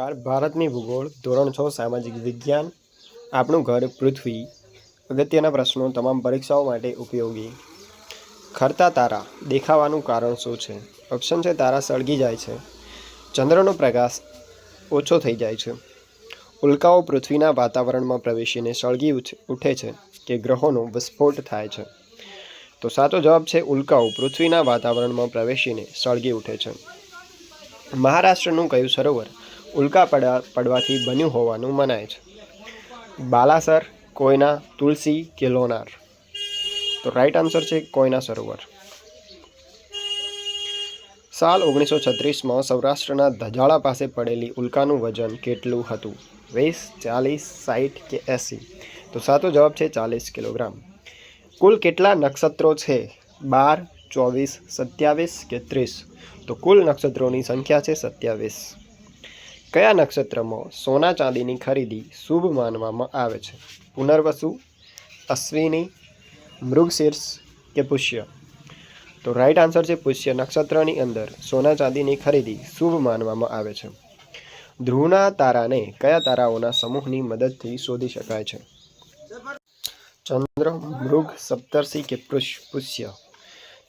નમસ્કાર ભારતની ભૂગોળ, ધોરણ છ, સામાજિક વિજ્ઞાન, આપણું ઘર, પૃથ્વી, અગત્યના પ્રશ્નો, તમામ પરીક્ષાઓ માટે ઉપયોગી. ખરતા તારા, દેખાવાનું કારણ શું છે? ઓપ્શન છે, તારા સળગી જાય છે. ચંદ્રનો પ્રકાશ ઓછો થઈ જાય છે. ઉલ્કાઓ પૃથ્વીના વાતાવરણમાં પ્રવેશીને સળગી ઉઠ- છે કે ગ્રહોનો વિસ્ફોટ થાય છે. તો સાચો જવાબ છે, ઉલ્કાઓ પૃથ્વીના વાતાવરણમાં પ્રવેશીને સળગી ઉઠે છે. મહારાષ્ટ્રનું કયું સરોવર ઉલ્કા પડવા પડવાથી બન્યું હોવાનું મનાય છે. બાલાસર, કોયના, તુલસી કે લોનાર? તો રાઈટ આન્સર છે કોયના સરોવર. સાલ ઓગણીસો છત્રીસમાં સૌરાષ્ટ્રના ધજાળા પાસે પડેલી ઉલ્કાનું વજન કેટલું હતું? વીસ, ચાલીસ સાઠ કે એંસી? તો સાચો જવાબ છે ચાલીસ કિલોગ્રામ. કુલ કેટલા નક્ષત્રો છે? બાર, ચોવીસ, સત્યાવીસ કે ત્રીસ? તો કુલ નક્ષત્રોની સંખ્યા છે સત્યાવીસ. કયા નક્ષત્રમાં સોના ચાંદીની ખરીદી શુભ માનવામાં આવે છે? પુનર્વસુ, અશ્વિની, મૃગશીર્ષ કે પુષ્ય? તો રાઈટ આન્સર છે પુષ્ય. નક્ષત્રની અંદર સોના ચાંદીની ખરીદી શુભ માનવામાં આવે છે. ધ્રુવના તારાને કયા તારાઓના સમૂહની મદદથી શોધી શકાય છે? ચંદ્ર, મૃગ, સપ્તર્ષિ કે પુષ પુષ્ય.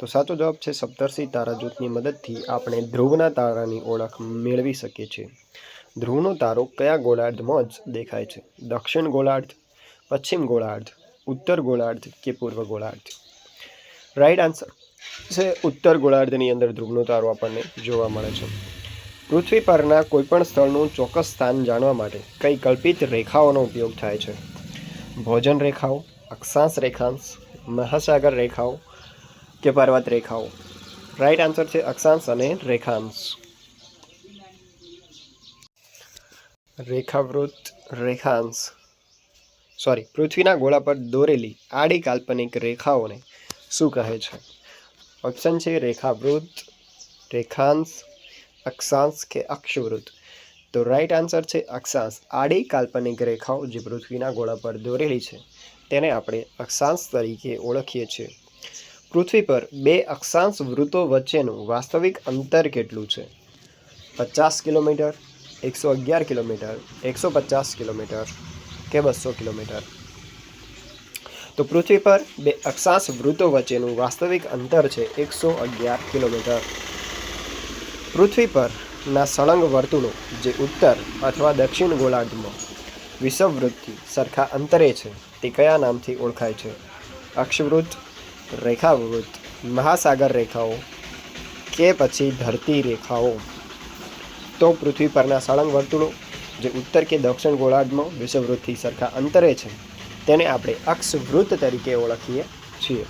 તો સાચો જવાબ છે સપ્તર્ષિ તારા જૂથની મદદથી આપણે ધ્રુવના તારાની ઓળખ મેળવી શકીએ છીએ. ધ્રુવનો તારો કયા ગોળાર્ધમાં જ દેખાય છે? દક્ષિણ ગોળાર્ધ, પશ્ચિમ ગોળાર્ધ, ઉત્તર ગોળાર્ધ કે પૂર્વ ગોળાર્ધ? રાઈટ આન્સર છે ઉત્તર ગોળાર્ધની અંદર ધ્રુવનો તારો આપણને જોવા મળે છે. પૃથ્વી પરના કોઈપણ સ્થળનું ચોક્કસ સ્થાન જાણવા માટે કઈ કલ્પિત રેખાઓનો ઉપયોગ થાય છે? ભોજન રેખાઓ, અક્ષાંશ રેખાંશ, મહાસાગર રેખાઓ કે પર્વત રેખાઓ. રાઈટ આન્સર છે અક્ષાંશ અને રેખાંશ. રેખાવૃત રેખાંશ. સોરી પૃથ્વીના ગોળા પર દોરેલી આડી કાલ્પનિક રેખાઓને શું કહે છે? ઓપ્શન છે રેખાવૃત રેખાંશ, અક્ષાંશ કે અક્ષવૃત તો રાઈટ આન્સર છે અક્ષાંશ. આડી કાલ્પનિક રેખાઓ જે પૃથ્વીના ગોળા પર દોરેલી છે, તેને આપણે અક્ષાંશ તરીકે ઓળખીએ છીએ. પૃથ્વી પર બે અક્ષાંશ વૃત્તો વચ્ચેનું વાસ્તવિક અંતર કેટલું છે? પચાસ કિલોમીટર, એકસો અગિયાર કિલોમીટર, એકસો પચાસ કિલોમીટર કે બસો કિલોમીટર? તો પૃથ્વી પર બે અક્ષાંશ વૃત્તો વચ્ચેનું વાસ્તવિક અંતર છે એકસો અગિયાર કિલોમીટર. પૃથ્વી પરના સળંગ વર્તુળો જે ઉત્તર અથવા દક્ષિણ ગોળાર્ધમાં વિષવવૃત્તથી સરખા અંતરે છે તે કયા નામથી ઓળખાય છે? અક્ષવૃત્ત રેખાવૃત્ત મહાસાગર રેખાઓ કે પછી ધરતી રેખાઓ. તો પૃથ્વી પરના સળંગ વર્તુળો, જે ઉત્તર કે દક્ષિણ ગોળાર્ધમાં વિશ્વવૃત્તિ સરખા અંતરે છે, તેને આપણે અક્ષવૃત્ત તરીકે ઓળખીએ છીએ.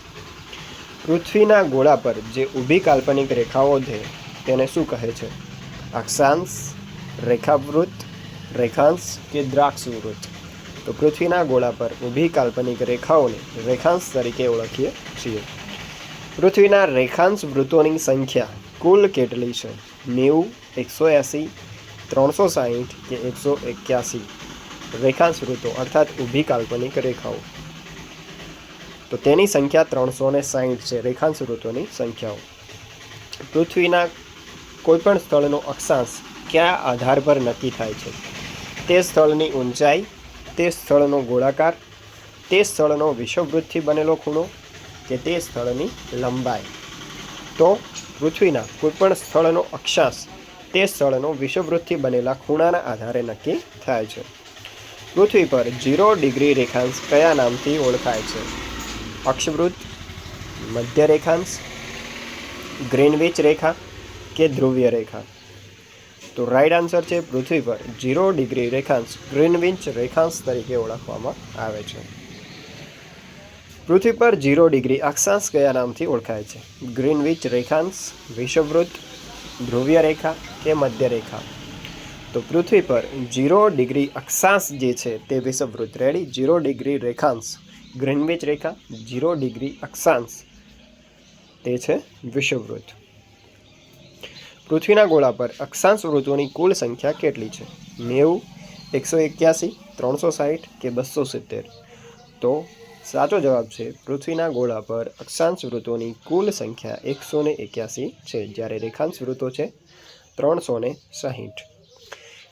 પૃથ્વીના ગોળા પર જે ઊભી કાલ્પનિક રેખાઓ છે, તેને શું કહે છે? અક્ષાંશ, રેખાવૃત્ત, રેખાંશ કે દ્રાક્ષવૃત્ત? તો પૃથ્વીના ગોળા પર ઊભી કાલ્પનિક રેખાઓને રેખાંશ તરીકે ઓળખીએ છીએ. પૃથ્વીના રેખાંશ વૃત્તોની સંખ્યા કુલ કેટલી છે? નેવું, એકસો એંસી, ત્રણસો સાહીઠ કે એકસો એક્યાસી? રેખાંશ વૃત્તો અર્થાત ઊભી કાલ્પનિક રેખાઓ. તો તેની સંખ્યા ત્રણસો ને સાહીઠ છે, રેખાંશ વૃત્તોની સંખ્યાઓ. પૃથ્વીના કોઈપણ સ્થળનો અક્ષાંશ કયા આધાર પર નક્કી થાય છે? તે સ્થળની ઊંચાઈ તે સ્થળનો ગોળાકાર, તે સ્થળનો વિષવવૃત્તથી બનેલો ખૂણો કે તે સ્થળની લંબાઈ. તો પૃથ્વીના કોઈપણ સ્થળનો અક્ષાંશ તે સ્થળનો વિષવવૃત્તથી બનેલા ખૂણાના આધારે નક્કી થાય છે. પૃથ્વી પર ઝીરો ડિગ્રી રેખાંશ કયા નામથી ઓળખાય છે? અક્ષવૃત્ત, મધ્ય રેખાંશ, ગ્રીનવિચ રેખા કે ધ્રુવ્ય રેખા? તો રાઈટ આન્સર છે પૃથ્વી પર. ઝીરો ડિગ્રી રેખાંશ ગ્રીનવિન્ચ રેખાંશ તરીકે ઓળખવામાં આવે છે. પૃથ્વી પર ઝીરો ડિગ્રી અક્ષાંશ કયા નામથી ઓળખાય છે? ગ્રીનવિચ રેખાંશ, વિષવવૃત્ત, ધ્રુવ્ય રેખા કે મધ્ય રેખા? તો પૃથ્વી પર ઝીરો ડિગ્રી અક્ષાંશ જે છે તે વિષવવૃત્ત. રેડી ઝીરો ડિગ્રી રેખાંશ ગ્રીનવિચ રેખા ઝીરો ડિગ્રી અક્ષાંશ. તે છે વિષવવૃત્ત. પૃથ્વીના ગોળા પર અક્ષાંશ વૃત્તોની કુલ સંખ્યા કેટલી છે? નેવું, એકસો એક્યાસી, ત્રણસો સાઠ કે બસો સિત્તેર? તો સાચો જવાબ છે પૃથ્વીના ગોળા પર અક્ષાંશ વૃત્તોની કુલ સંખ્યા એકસો ને એક્યાસી છે, જ્યારે રેખાંશ વૃત્તો છે ત્રણસો ને સાહીઠ.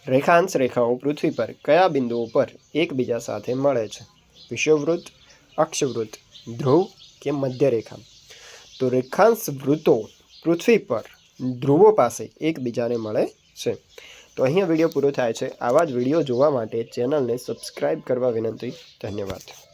રેખાંશ રેખાઓ પૃથ્વી પર કયા બિંદુઓ પર એકબીજા સાથે મળે છે? વિષુવવૃત્ત, અક્ષવૃત્ત, ધ્રુવ કે મધ્યરેખા? તો રેખાંશ વૃત્તો પૃથ્વી પર ધ્રુવો પાસે એકબીજાને મળે છે. તો અહીંયા વીડિયો પૂરો થાય છે. આવા જ વીડિયો જોવા માટે ચેનલને સબસ્ક્રાઈબ કરવા વિનંતી. ધન્યવાદ.